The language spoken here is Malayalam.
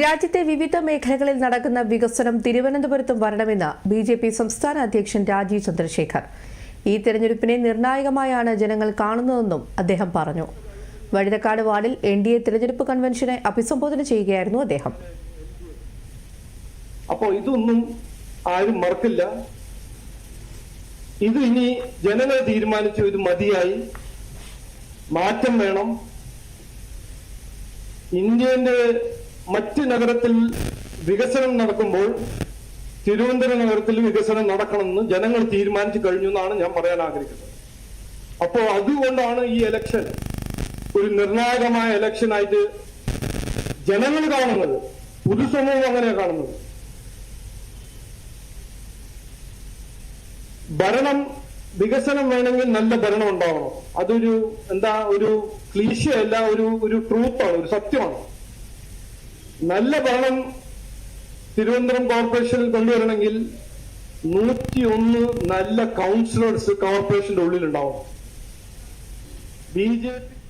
രാജ്യത്തെ വിവിധ മേഖലകളിൽ നടക്കുന്ന വികസനം തിരുവനന്തപുരത്തും വരണമെന്ന് ബി ജെ പി സംസ്ഥാന അധ്യക്ഷൻ രാജീവ് ചന്ദ്രശേഖർ. ഈ തെരഞ്ഞെടുപ്പിനെ നിർണായകമായാണ് ജനങ്ങൾ കാണുന്നതെന്നും അദ്ദേഹം പറഞ്ഞു. വഴുതക്കാട് വാർഡിൽ എൻ ഡി എ തെരഞ്ഞെടുപ്പ് കൺവെൻഷനെ അഭിസംബോധന ചെയ്യുകയായിരുന്നു അദ്ദേഹം. അപ്പോൾ ഇതൊന്നും ആരും മറക്കില്ല. ഇത് ഇനി ജനങ്ങൾ തീരുമാനിച്ച ഒരു മതിയായി. മാറ്റം വേണം. ഇന്ത്യന്റെ മറ്റ് നഗരത്തിൽ വികസനം നടക്കുമ്പോൾ തിരുവനന്തപുരം നഗരത്തിൽ വികസനം നടക്കണമെന്ന് ജനങ്ങൾ തീരുമാനിച്ചു കഴിഞ്ഞു എന്നാണ് ഞാൻ പറയാൻ ആഗ്രഹിക്കുന്നത്. അപ്പോൾ അതുകൊണ്ടാണ് ഈ എലക്ഷൻ ഒരു നിർണായകമായ എലക്ഷനായിട്ട് ജനങ്ങൾ കാണുന്നത് പൊതുസമൂഹം അങ്ങനെയാണ് കാണുന്നത്. ഭരണം വികസനം വേണമെങ്കിൽ നല്ല ഭരണം ഉണ്ടാവണം. അതൊരു എന്താ ഒരു ക്ലീശയല്ല ഒരു ഒരു ട്രൂത്താണ് ഒരു സത്യമാണ്. നല്ല ഭരണം തിരുവനന്തപുരം കോർപ്പറേഷനിൽ കൊണ്ടുവരണമെങ്കിൽ നൂറ്റി ഒന്ന് നല്ല കൗൺസിലേഴ്സ് കോർപ്പറേഷന്റെ ഉള്ളിൽ ഉണ്ടാവണം ബി ജെ പി